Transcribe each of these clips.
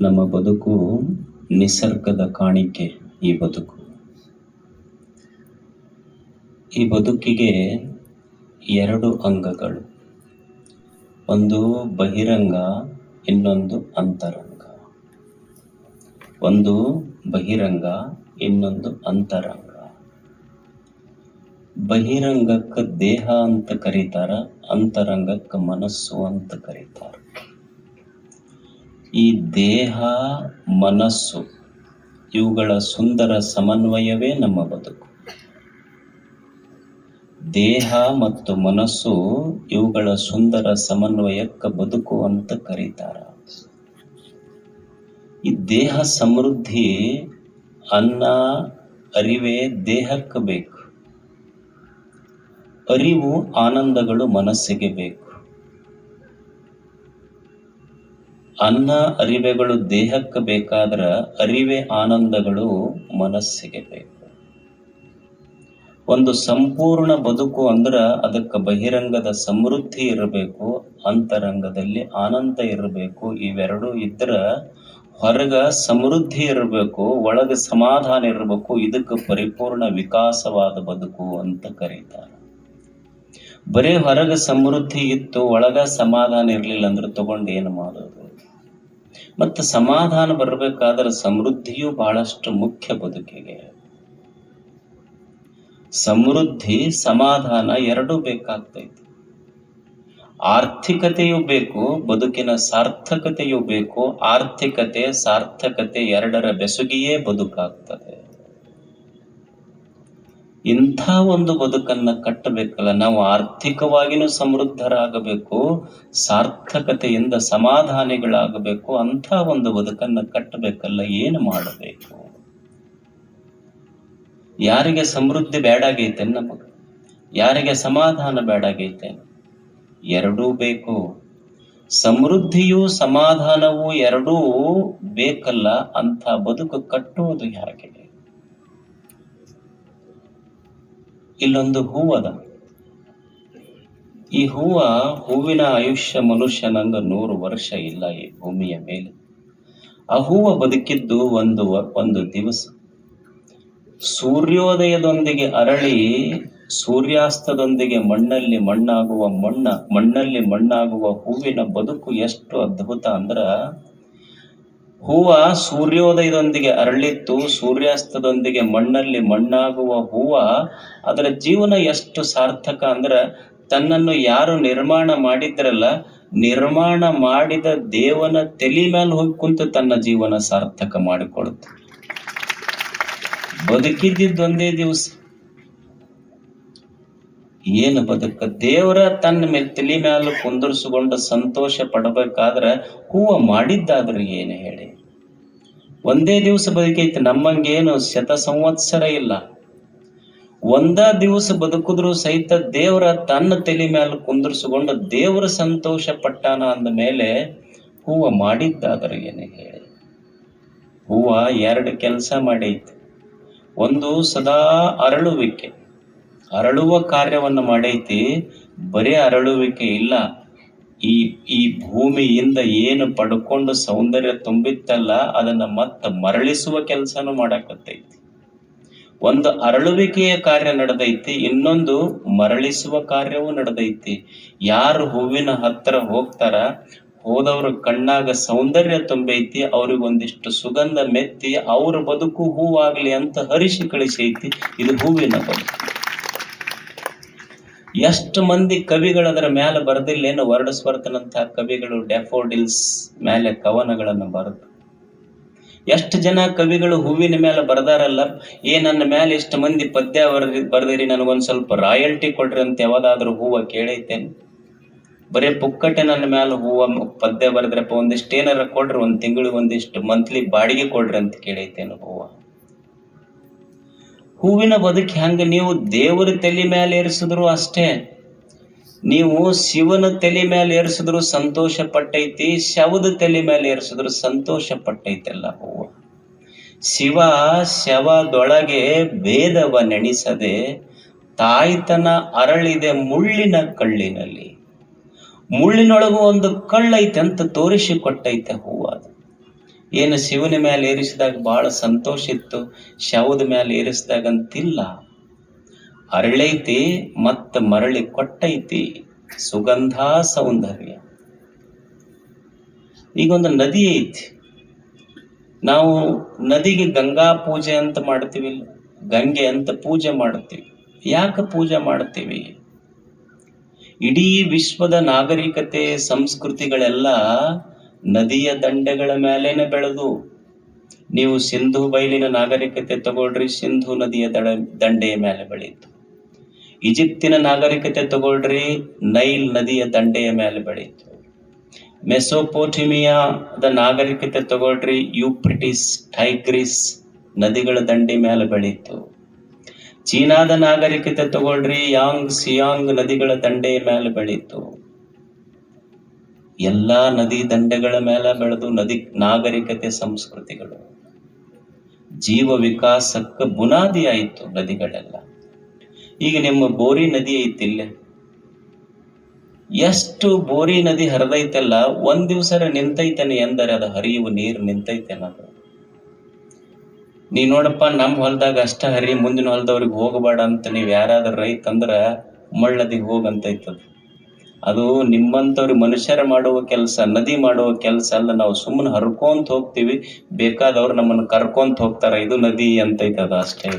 ನಮ್ಮ ಬದುಕು ನಿಸರ್ಗದ ಕಾಣಿಕೆ ಈ ಬದುಕು. ಈ ಬದುಕಿಗೆ ಎರಡು ಅಂಗಗಳು. ಒಂದು ಬಹಿರಂಗ, ಇನ್ನೊಂದು ಅಂತರಂಗ. ಒಂದು ಬಹಿರಂಗ, ಇನ್ನೊಂದು ಅಂತರಂಗ. ಬಹಿರಂಗಕ್ಕೆ ದೇಹ ಅಂತ ಕರೀತಾರ, ಅಂತರಂಗಕ್ಕೆ ಮನಸ್ಸು ಅಂತ ಕರೀತಾರ. ಈ ದೇಹ, ಮನಸ್ಸು, ಇವುಗಳ ಸುಂದರ ಸಮನ್ವಯವೇ ನಮ್ಮ ಬದುಕು. ದೇಹ ಮತ್ತು ಮನಸ್ಸು ಇವುಗಳ ಸುಂದರ ಸಮನ್ವಯಕ್ಕೆ ಬದುಕು ಅಂತ ಕರೀತಾರ. ಈ ದೇಹ ಸಮೃದ್ಧಿ, ಅನ್ನ, ಅರಿವೇ ದೇಹಕ್ಕೆ ಬೇಕು. ಅರಿವು, ಆನಂದಗಳು ಮನಸ್ಸಿಗೆ ಬೇಕು. ಅನ್ನ ಅರಿವೆಗಳು ದೇಹಕ್ಕೆ ಬೇಕಾದ್ರ ಅರಿವೆ ಆನಂದಗಳು ಮನಸ್ಸಿಗೆ ಬೇಕು. ಒಂದು ಸಂಪೂರ್ಣ ಬದುಕು ಅಂದ್ರ ಅದಕ್ಕೆ ಬಹಿರಂಗದ ಸಮೃದ್ಧಿ ಇರಬೇಕು, ಅಂತರಂಗದಲ್ಲಿ ಆನಂದ ಇರಬೇಕು, ಇವೆರಡೂ ಇದ್ರ ಹೊರಗ ಸಮೃದ್ಧಿ ಇರಬೇಕು, ಒಳಗ ಸಮಾಧಾನ ಇರಬೇಕು, ಇದಕ್ಕೆ ಪರಿಪೂರ್ಣ ವಿಕಾಸವಾದ ಬದುಕು ಅಂತ ಕರೀತಾರೆ. ಬರೇ ಹೊರಗ ಸಮೃದ್ಧಿ ಇತ್ತು, ಒಳಗ ಸಮಾಧಾನ ಇರಲಿಲ್ಲ ಅಂದ್ರೆ ತಗೊಂಡು ಏನು ಮಾಡೋದು? ಮತ್ತು ಸಮಾಧಾನ ಬರಬೇಕಾದ್ರೆ ಸಮೃದ್ಧಿಯು ಬಹಳಷ್ಟು ಮುಖ್ಯ ಬದುಕಿಗೆ. ಸಮೃದ್ಧಿ, ಸಮಾಧಾನ ಎರಡೂ ಬೇಕಾಗ್ತೈತಿ. ಆರ್ಥಿಕತೆಯೂ ಬೇಕು, ಬದುಕಿನ ಸಾರ್ಥಕತೆಯೂ ಬೇಕು. ಆರ್ಥಿಕತೆ, ಸಾರ್ಥಕತೆ ಎರಡರ ಬೆಸುಗಿಯೇ ಬದುಕಾಗ್ತದೆ. ಇಂಥ ಒಂದು ಬದುಕನ್ನ ಕಟ್ಟಬೇಕಲ್ಲ. ನಾವು ಆರ್ಥಿಕವಾಗಿನೂ ಸಮೃದ್ಧರಾಗಬೇಕು, ಸಾರ್ಥಕತೆಯಿಂದ ಸಮಾಧಾನಿಗಳಾಗಬೇಕು, ಅಂಥ ಒಂದು ಬದುಕನ್ನ ಕಟ್ಟಬೇಕಲ್ಲ. ಏನು ಮಾಡಬೇಕು? ಯಾರಿಗೆ ಸಮೃದ್ಧಿ ಬೇಡಾಗೈತೆ ನಮಗ ಯಾರಿಗೆ ಸಮಾಧಾನ ಬೇಡಾಗೈತೆ ಎರಡೂ ಬೇಕು. ಸಮೃದ್ಧಿಯೂ ಸಮಾಧಾನವೂ ಎರಡೂ ಬೇಕಲ್ಲ. ಅಂತ ಬದುಕು ಕಟ್ಟುವುದು ಹೇಗೆ ಇಲ್ಲೊಂದು ಹೂವದ ಈ ಹೂವ ಹೂವಿನ ಆಯುಷ್ಯ ಮನುಷ್ಯನಂಗ ನೂರು ವರ್ಷ ಇಲ್ಲ ಈ ಭೂಮಿಯ ಮೇಲೆ. ಆ ಹೂವ ಬದುಕಿದ್ದು ಒಂದು ಒಂದು ದಿವಸ. ಸೂರ್ಯೋದಯದೊಂದಿಗೆ ಅರಳಿ ಸೂರ್ಯಾಸ್ತದೊಂದಿಗೆ ಮಣ್ಣಲ್ಲಿ ಮಣ್ಣಾಗುವ ಮಣ್ಣ, ಮಣ್ಣಲ್ಲಿ ಮಣ್ಣಾಗುವ ಹೂವಿನ ಬದುಕು ಎಷ್ಟು ಅದ್ಭುತ ಅಂದ್ರ ಹೂವ ಸೂರ್ಯೋದಯದೊಂದಿಗೆ ಅರಳಿತ್ತು, ಸೂರ್ಯಾಸ್ತದೊಂದಿಗೆ ಮಣ್ಣಲ್ಲಿ ಮಣ್ಣಾಗುವ ಹೂವ, ಅದರ ಜೀವನ ಎಷ್ಟು ಸಾರ್ಥಕ ಅಂದ್ರ ತನ್ನನ್ನು ಯಾರು ನಿರ್ಮಾಣ ಮಾಡಿದ್ರಲ್ಲ, ನಿರ್ಮಾಣ ಮಾಡಿದ ದೇವನ ತಲೆ ಮೇಲೆ ಹೋಗಿ ಕುಂತು ತನ್ನ ಜೀವನ ಸಾರ್ಥಕ ಮಾಡಿಕೊಳ್ಳುತ್ತೆ ಬದುಕಿದ್ದೊಂದೇ ದಿವಸ. ಏನು ಬದುಕ? ದೇವರ ತನ್ನ ಮೇಲೆ ತಲೆ ಮ್ಯಾಲ ಕುಂದರ್ಸ್ಕೊಂಡು ಸಂತೋಷ ಪಡಬೇಕಾದ್ರ ಹೂವ ಮಾಡಿದ್ದಾದ್ರೆ ಏನು ಹೇಳಿ? ಒಂದೇ ದಿವಸ ಬದುಕೈತಿ, ನಮ್ಮಂಗೇನು ಶತ ಸಂವತ್ಸರ ಇಲ್ಲ. ಒಂದ ದಿವಸ ಬದುಕಿದ್ರು ಸಹಿತ ದೇವರ ತನ್ನ ತಲೆ ಮ್ಯಾಲ ಕುಂದರ್ಸ್ಕೊಂಡು ದೇವರ ಸಂತೋಷ ಪಟ್ಟಾನ ಅಂದ ಮೇಲೆ ಹೂವ ಮಾಡಿದ್ದಾದ್ರ ಏನು ಹೇಳಿ? ಹೂವ ಎರಡು ಕೆಲಸ ಮಾಡೈತಿ. ಒಂದು ಸದಾ ಅರಳುವಿಕೆ. ಅರಳುವ ಕಾರ್ಯವನ್ನು ಮಾಡೈತಿ, ಬರೇ ಅರಳುವಿಕೆ ಇಲ್ಲ. ಈ ಈ ಭೂಮಿಯಿಂದ ಏನು ಪಡ್ಕೊಂಡು ಸೌಂದರ್ಯ ತುಂಬಿತ್ತಲ್ಲ, ಅದನ್ನ ಮತ್ತೆ ಮರಳಿಸುವ ಕೆಲಸನೂ ಮಾಡಕತ್ತೈತಿ. ಒಂದು ಅರಳುವಿಕೆಯ ಕಾರ್ಯ ನಡೆದೈತಿ, ಇನ್ನೊಂದು ಮರಳಿಸುವ ಕಾರ್ಯವೂ ನಡೆದೈತಿ. ಯಾರು ಹೂವಿನ ಹತ್ತಿರ ಹೋಗ್ತಾರ, ಹೋದವ್ರ ಕಣ್ಣಾಗ ಸೌಂದರ್ಯ ತುಂಬೈತಿ ಅವ್ರಿಗೆ ಒಂದಿಷ್ಟು ಸುಗಂಧ ಮೆತ್ತಿ, ಅವ್ರ ಬದುಕು ಹೂವಾಗ್ಲಿ ಅಂತ ಹರಿಸಿ ಕಳಿಸೈತಿ, ಇದು ಹೂವಿನ ಬದುಕು. ಎಷ್ಟು ಮಂದಿ ಕವಿಗಳು ಅದರ ಮೇಲೆ ಬರೆದಿಲ್ಲೇನು ವರ್ಡಸ್ವರ್ತನಂತಹ ಕವಿಗಳು, ಡ್ಯಾಫೋಡಿಲ್ಸ್ ಮೇಲೆ ಕವನಗಳನ್ನು ಬರೆದು. ಎಷ್ಟು ಜನ ಕವಿಗಳು ಹೂವಿನ ಮೇಲೆ ಬರ್ದಾರಲ್ಲ, ಏ ನನ್ನ ಮೇಲೆ ಇಷ್ಟು ಮಂದಿ ಪದ್ಯ ಬರ್ದಿ, ಬರ್ದಿರಿ, ನನಗೊಂದು ಸ್ವಲ್ಪ ರಾಯಲ್ಟಿ ಕೊಡ್ರಿ ಅಂತ ಯಾವ್ದಾದ್ರು ಹೂವ ಕೇಳೈತೇನು? ಬರೇ ಪುಕ್ಕಟೆ ನನ್ನ ಮೇಲೆ ಹೂವ ಪದ್ಯ ಬರೆದ್ರಪ್ಪ, ಒಂದಿಷ್ಟು ಏನಾರ ಕೊಡ್ರಿ, ಒಂದು ತಿಂಗಳಿಗೆ ಒಂದಿಷ್ಟು ಮಂತ್ಲಿ ಬಾಡಿಗೆ ಕೊಡ್ರಿ ಅಂತ ಕೇಳೈತೇನು ಹೂವ. ಹೂವಿನ ಬದುಕು ಹೆಂಗ ನೀವು ದೇವರ ತಲೆ ಮೇಲೆ ಏರಿಸಿದ್ರು ಅಷ್ಟೇ. ನೀವು ಶಿವನ ತಲೆ ಮೇಲೆ ಏರಿಸಿದ್ರು ಸಂತೋಷ ಪಟ್ಟೈತಿ ಶವದ ತಲೆ ಮೇಲೆ ಏರಿಸಿದ್ರು ಸಂತೋಷ ಪಟ್ಟೈತಲ್ಲ ಹೂವು. ಶಿವ ಶವದೊಳಗೆ ಭೇದವ ನೆಣಿಸದೆ ತಾಯ್ತನ ಅರಳಿದೆ ಮುಳ್ಳಿನ ಕಳ್ಳಿನಲ್ಲಿ. ಮುಳ್ಳಿನೊಳಗೂ ಒಂದು ಕಳ್ಳೈತೆ ಅಂತ ತೋರಿಸಿ ಕೊಟ್ಟೈತೆ ಹೂವು. ಏನು ಶಿವನ ಮೇಲೆ ಏರಿಸಿದಾಗ ಬಹಳ ಸಂತೋಷ ಇತ್ತು, ಶವದ ಮೇಲೆ ಏರಿಸಿದಾಗಂತಿಲ್ಲ. ಅರಳೈತಿ ಮತ್ತ ಮರಳಿ ಕೊಟ್ಟೈತಿ, ಸುಗಂಧ ಸೌಂದರ್ಯ. ಈಗ ಒಂದು ನದಿ ಐತಿ. ನಾವು ನದಿಗೆ ಗಂಗಾ ಪೂಜೆ ಅಂತ ಮಾಡ್ತೀವಿ, ಗಂಗೆ ಅಂತ ಪೂಜೆ ಮಾಡ್ತೀವಿ. ಯಾಕೆ ಪೂಜೆ ಮಾಡ್ತೀವಿ? ಇಡೀ ವಿಶ್ವದ ನಾಗರಿಕತೆ, ಸಂಸ್ಕೃತಿಗಳೆಲ್ಲ ನದಿಯ ದಂಡೆಗಳ ಮೇಲೇನೆ ಬೆಳೆದು, ನೀವು ಸಿಂಧು ಬಯಲಿನ ನಾಗರಿಕತೆ ತಗೊಳ್ರಿ. ಸಿಂಧು ನದಿಯ ದಡ, ದಂಡೆಯ ಮೇಲೆ ಬೆಳೀತು ಈಜಿಪ್ತಿನ ನಾಗರಿಕತೆ ತಗೊಳ್ರಿ, ನೈಲ್ ನದಿಯ ದಂಡೆಯ ಮೇಲೆ ಬೆಳೀತು ಮೆಸೋಪೋಟಿಮಿಯಾದ ನಾಗರಿಕತೆ ತಗೊಳ್ರಿ, ಯೂಪ್ರಿಟಿಸ್ ಟೈಗ್ರಿಸ್ ನದಿಗಳ ದಂಡೆ ಮೇಲೆ ಬೆಳೀತು ಚೀನಾದ ನಾಗರಿಕತೆ ತಗೊಳ್ರಿ, ಯಾಂಗ್ ಸಿಯಾಂಗ್ ನದಿಗಳ ದಂಡೆಯ ಮೇಲೆ ಬೆಳೀತು ಎಲ್ಲಾ ನದಿ ದಂಡೆಗಳ ಮೇಲೆ ಬೆಳೆದು ನದಿ ನಾಗರಿಕತೆ ಸಂಸ್ಕೃತಿಗಳು. ಜೀವ ವಿಕಾಸಕ್ಕೆ ಬುನಾದಿ ಆಯಿತು ನದಿಗಳೆಲ್ಲ. ಈಗ ನಿಮ್ಮ ಬೋರಿ ನದಿ ಐತಿಲ್ಲ? ಎಷ್ಟು ಬೋರಿ ನದಿ ಹರಿದೈತಲ್ಲ, ಒಂದ್ ದಿವಸ ನಿಂತೈತೇನೆ ಎಂದರೆ ಅದು ಹರಿಯುವ ನೀರು ನಿಂತೈತೇನ ಅದು ನೀ ನೋಡಪ್ಪ ನಮ್ಮ ಹೊಲದಾಗ ಅಷ್ಟ ಹರಿ, ಮುಂದಿನ ಹೊಲದವ್ರಿಗೆ ಹೋಗಬೇಡ ಅಂತ ನೀವ್ ಯಾರಾದ್ರೂ ರೈತ ಅಂದ್ರ ಹೋಗಂತೈತದು ಹೋಗಂತೈತದ. ಅದು ನಿಮ್ಮಂಥವ್ರು ಮನುಷ್ಯರ ಮಾಡುವ ಕೆಲಸ, ನದಿ ಮಾಡುವ ಕೆಲಸ ಅಲ್ಲ, ನಾವು ಸುಮ್ಮನೆ ಹರ್ಕೊಂತ ಹೋಗ್ತೀವಿ, ಬೇಕಾದವ್ರು ನಮ್ಮನ್ನ ಕರ್ಕೊಂತ ಹೋಗ್ತಾರ, ಇದು ನದಿ ಅದು ಅಷ್ಟೇ.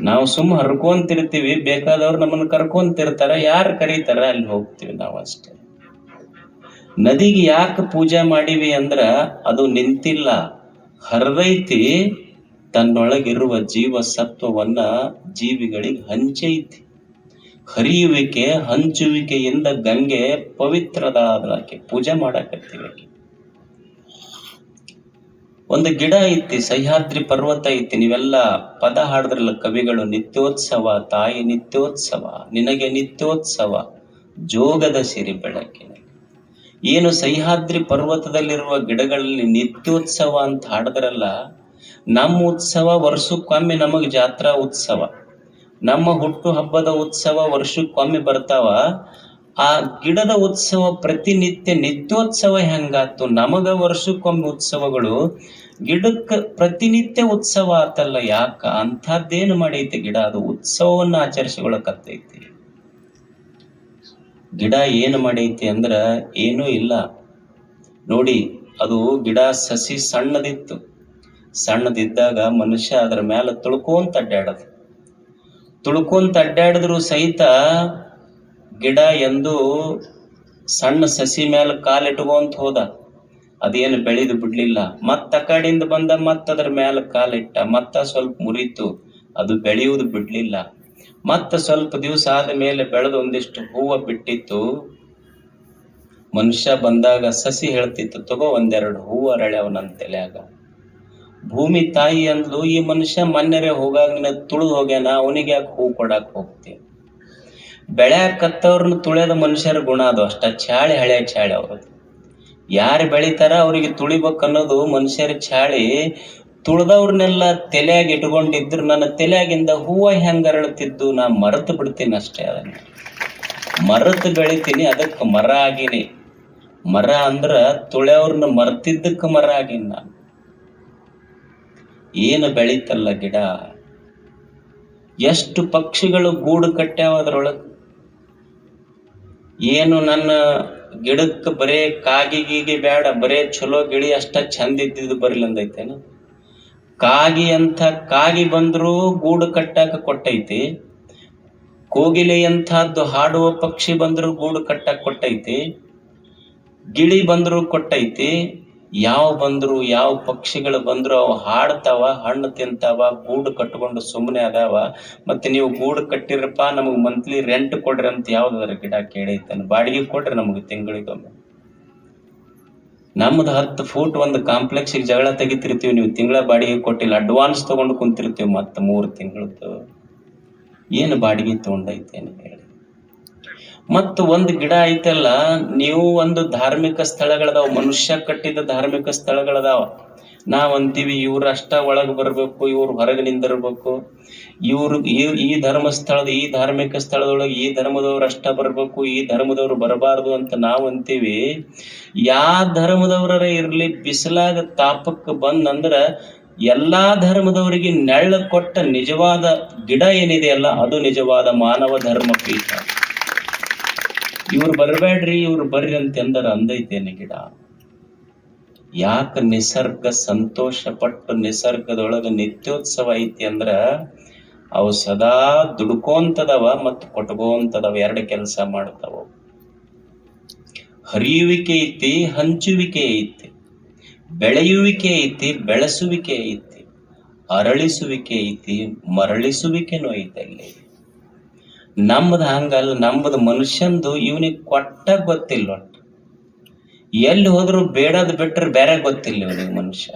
ನಾವು ಸುಮ್ಮ ಹರ್ಕೊಂತಿರ್ತೀವಿ ಬೇಕಾದವ್ರು ನಮ್ಮನ್ನ ಕರ್ಕೊಂತಿರ್ತಾರ ಯಾರು ಕರೀತಾರ ಅಲ್ಲಿ ಹೋಗ್ತೀವಿ ನಾವು ಅಷ್ಟೇ. ನದಿಗೆ ಯಾಕೆ ಪೂಜೆ ಮಾಡಿವಿ ಅಂದ್ರ ಅದು ನಿಂತಿಲ್ಲ, ಹರಿದೈತಿ, ತನ್ನೊಳಗಿರುವ ಜೀವ ಸತ್ವವನ್ನ ಜೀವಿಗಳಿಗೆ ಹಂಚೈತಿ. ಹರಿಯುವಿಕೆ, ಹಂಚುವಿಕೆಯಿಂದ ಗಂಗೆ ಪವಿತ್ರದಾದಳಾಕೆ ಪೂಜೆ ಮಾಡಾಕತ್ತೀವಿ. ಒಂದು ಗಿಡ ಐತಿ, ಸಹ್ಯಾದ್ರಿ ಪರ್ವತ ಐತಿ, ನೀವೆಲ್ಲ ಪದ ಹಾಡಿದ್ರಲ್ಲ ಕವಿಗಳು, ನಿತ್ಯೋತ್ಸವ, ತಾಯಿ ನಿತ್ಯೋತ್ಸವ, ನಿನಗೆ ನಿತ್ಯೋತ್ಸವ, ಜೋಗದ ಸಿರಿ ಬೆಳಕಿನ ಏನು ಸಹ್ಯಾದ್ರಿ ಪರ್ವತದಲ್ಲಿರುವ ಗಿಡಗಳಲ್ಲಿ ನಿತ್ಯೋತ್ಸವ ಅಂತ ಹಾಡಿದ್ರಲ್ಲ, ನಮ್ಮ ಉತ್ಸವ ವರ್ಷಕ್ಕೊಮ್ಮೆ ನಮಗ್ ಜಾತ್ರಾ ಉತ್ಸವ ನಮ್ಮ ಹುಟ್ಟು ಹಬ್ಬದ ಉತ್ಸವ ವರ್ಷಕ್ಕೊಮ್ಮೆ ಬರ್ತಾವ. ಆ ಗಿಡದ ಉತ್ಸವ ಪ್ರತಿನಿತ್ಯ ನಿತ್ಯೋತ್ಸವ ಹೆಂಗಾತು? ನಮಗ ವರ್ಷಕ್ಕೊಮ್ಮೆ ಉತ್ಸವಗಳು. ಗಿಡಕ್ಕೆ ಪ್ರತಿನಿತ್ಯ ಉತ್ಸವ ಆತಲ್ಲ, ಯಾಕ? ಅಂಥದ್ದೇನು ಮಾಡೈತಿ ಗಿಡ? ಅದು ಉತ್ಸವವನ್ನ ಆಚರಿಸಿಕೊಳ್ಳಕತ್ತೈತಿ. ಗಿಡ ಏನು ಮಾಡೈತಿ ಅಂದ್ರ ಏನೂ ಇಲ್ಲ. ನೋಡಿ, ಅದು ಗಿಡ ಸಸಿ ಸಣ್ಣದಿತ್ತು. ಸಣ್ಣದಿದ್ದಾಗ ಮನುಷ್ಯ ಅದರ ಮೇಲೆ ತುಳ್ಕೊಂತ ಅಡ್ಡಾಡದು ತುಳ್ಕೊಂತ ಅಡ್ಡಾಡಿದ್ರು ಸಹಿತ ಗಿಡ ಎಂದು ಸಣ್ಣ ಸಸಿ ಮೇಲೆ ಕಾಲಿಟ್ಕೊಂತ ಹೋದ. ಅದೇನು ಬೆಳೆದು ಬಿಡ್ಲಿಲ್ಲ. ಮತ್ತ ಕಡೆಯಿಂದ ಬಂದ ಮತ್ತ ಅದ್ರ ಮೇಲೆ ಕಾಲಿಟ್ಟ ಮತ್ತ ಸ್ವಲ್ಪ ಮುರಿತು. ಅದು ಬೆಳೆಯುವುದು ಬಿಡ್ಲಿಲ್ಲ. ಮತ್ತ ಸ್ವಲ್ಪ ದಿವಸ ಆದ ಮೇಲೆ ಬೆಳೆದು ಒಂದಿಷ್ಟು ಹೂವು ಬಿಟ್ಟಿತ್ತು. ಮನುಷ್ಯ ಬಂದಾಗ ಸಸಿ ಹೇಳ್ತಿತ್ತು, ತಗೋ ಒಂದೆರಡು ಹೂವು ಅರಳ್ಯಾವ ನನ್ನ ತಲ್ಯಾಗ. ಭೂಮಿ ತಾಯಿ ಅಂದ್ಲು, ಈ ಮನುಷ್ಯ ಮನ್ನರೆ ಹೋಗಾಗಿನ ತುಳಿದು ಹೋಗ್ಯಾನ, ಅವನಿಗೆ ಯಾಕೆ ಹೂ ಕೊಡಾಕ್ ಹೋಗ್ತಿ? ಬೆಳ್ಯಾಕತ್ತವ್ರನ್ನ ತುಳಿಯೋದ ಮನುಷ್ಯರ ಗುಣ ಅದು ಅಷ್ಟ, ಚಾಳಿ ಹಳೆ ಚಾಳಿ ಅವ್ರದ್ದು. ಯಾರು ಬೆಳಿತಾರ ಅವರಿಗೆ ತುಳಿಬೇಕು ಅನ್ನೋದು ಮನುಷ್ಯರ ಚಾಳಿ. ತುಳ್ದವ್ರನ್ನೆಲ್ಲ ತಲೆಯಾಗ ಇಟ್ಕೊಂಡಿದ್ರು, ನನ್ನ ತಲೆಯಾಗಿಂದ ಹೂವ ಹೆಂಗ ಅರಳುತ್ತಿದ್ದು ನಾ ಮರೆತು ಬಿಡ್ತೀನಿ ಅಷ್ಟೇ ಅದನ್ನ. ಮರೆತು ಬೆಳಿತೀನಿ ಅದಕ್ಕೆ ಮರ ಆಗೀನಿ. ಮರ ಅಂದ್ರ ತುಳ್ಯವ್ರನ್ನ ಮರ್ತಿದ್ದಕ್ಕೆ ಮರ ಆಗೀನಿ ನಾನು. ಏನು ಬೆಳೀತಲ್ಲ ಗಿಡ? ಎಷ್ಟು ಪಕ್ಷಿಗಳು ಗೂಡು ಕಟ್ಟ್ಯಾವ ಅದ್ರೊಳಗೆ? ಏನು ನನ್ನ ಗಿಡಕ್ಕೆ ಬರೇ ಕಾಗಿ ಗೀಗಿ ಬೇಡ ಬರೇ ಚಲೋ ಗಿಳಿ ಅಷ್ಟ ಚಂದ ಇದ್ದಿದ್ದು ಬರಲಿಂದೈತೇನು ಕಾಗಿ ಅಂತ ಕಾಗಿ ಬಂದರೂ ಗೂಡು ಕಟ್ಟಾಕ ಕೊಟ್ಟೈತಿ, ಕೋಗಿಲೆ ಅಂತಹದ್ದು ಹಾಡುವ ಪಕ್ಷಿ ಬಂದರೂ ಗೂಡು ಕಟ್ಟಾಕ ಕೊಟ್ಟೈತಿ, ಗಿಳಿ ಬಂದರೂ ಕೊಟ್ಟೈತಿ ಯಾವ ಬಂದ್ರು, ಯಾವ ಪಕ್ಷಿಗಳು ಬಂದ್ರು ಅವು ಹಾಡ್ತಾವ, ಹಣ್ಣು ತಿಂತಾವ, ಗೂಡು ಕಟ್ಕೊಂಡು ಸುಮ್ಮನೆ ಅದಾವ. ಮತ್ತೆ ನೀವು ಗೂಡು ಕಟ್ಟಿರಪ್ಪ, ನಮಗ್ ಮಂತ್ಲಿ ರೆಂಟ್ ಕೊಡ್ರಿ ಅಂತ ಯಾವ್ದಾರ ಗಿಡ ಕೇಳೈತಾನೆ ಬಾಡಿಗೆ ಕೊಡ್ರಿ ನಮಗೆ ತಿಂಗಳಿಗೊಮ್ಮೆ. ನಮ್ದು ಹತ್ತು ಫೂಟ್ ಒಂದು ಕಾಂಪ್ಲೆಕ್ಸಿಗೆ ಜಗಳ ತೆಗಿತಿರ್ತೀವಿ, ನೀವು ತಿಂಗಳ ಬಾಡಿಗೆ ಕೊಟ್ಟಿಲ್ಲ ಅಡ್ವಾನ್ಸ್ ತಗೊಂಡು ಕುಂತಿರ್ತೀವಿ ಮತ್ತೆ ಮೂರು ತಿಂಗಳದ್ದು. ಏನು ಬಾಡಿಗೆ ಅಂತ ಹೇಳಿ. ಮತ್ತು ಒಂದು ಗಿಡ ಐತಲ್ಲ, ನೀವು ಒಂದು ಧಾರ್ಮಿಕ ಸ್ಥಳಗಳದಾವ, ಮನುಷ್ಯ ಕಟ್ಟಿದ ಧಾರ್ಮಿಕ ಸ್ಥಳಗಳದಾವ. ನಾವ್ ಅಂತೀವಿ, ಇವ್ರ ಅಷ್ಟ ಒಳಗ್ ಬರ್ಬೇಕು, ಇವ್ರು ಹೊರಗೆ ನಿಂದಿರ್ಬೇಕು. ಇವ್ರ ಈ ಧರ್ಮಸ್ಥಳದ ಈ ಧಾರ್ಮಿಕ ಸ್ಥಳದೊಳಗೆ ಈ ಧರ್ಮದವ್ರು ಅಷ್ಟ ಬರ್ಬೇಕು, ಈ ಧರ್ಮದವ್ರು ಬರಬಾರ್ದು ಅಂತ ನಾವ್ ಅಂತೀವಿ. ಯಾ ಧರ್ಮದವ್ರ ಇರ್ಲಿ, ಬಿಸಿಲಾಗ ತಾಪಕ್ಕೆ ಬಂದಂದ್ರ ಎಲ್ಲಾ ಧರ್ಮದವರಿಗೆ ನೆಳ್ಳ ಕೊಟ್ಟ ನಿಜವಾದ ಗಿಡ ಏನಿದೆಯಲ್ಲ ಅದು ನಿಜವಾದ ಮಾನವ ಧರ್ಮ ಪೀಠ ಇವ್ರು ಬರಬೇಡ್ರಿ, ಇವ್ರು ಬರ್ರಿ ಅಂತ ಎಂದರ ಅಂದೈತೇನೆ ಗಿಡ? ಯಾಕ ನಿಸರ್ಗ ಸಂತೋಷ ಪಟ್ಟು ನಿಸರ್ಗದೊಳಗ ನಿತ್ಯೋತ್ಸವ ಐತಿ ಅಂದ್ರ ಅವು ಸದಾ ದುಡ್ಕೋಂತದವ ಮತ್ತು ಕೊಟ್ಕೋಂತದವ, ಎರಡು ಕೆಲಸ ಮಾಡ್ತಾವ. ಹರಿಯುವಿಕೆ ಐತಿ, ಹಂಚುವಿಕೆ ಐತಿ, ಬೆಳೆಯುವಿಕೆ ಐತಿ, ಬೆಳೆಸುವಿಕೆ ಐತಿ, ಅರಳಿಸುವಿಕೆ ಐತಿ, ಮರಳಿಸುವಿಕೆನೂ ಐತಿ ಅಲ್ಲಿ. ನಮ್ಮದು ಹಂಗಲ್ಲ ನಮ್ಮದು ಮನುಷ್ಯಂದು ಇವನಿಗೆ ಕೊಟ್ಟ ಗೊತ್ತಿಲ್ಲ ಒಟ್ಟು. ಎಲ್ಲಿ ಹೋದ್ರು ಬೇಡದ್ ಬಿಟ್ರೆ ಬೇರೆ ಗೊತ್ತಿಲ್ಲ ಇವನಿಗೆ ಮನುಷ್ಯ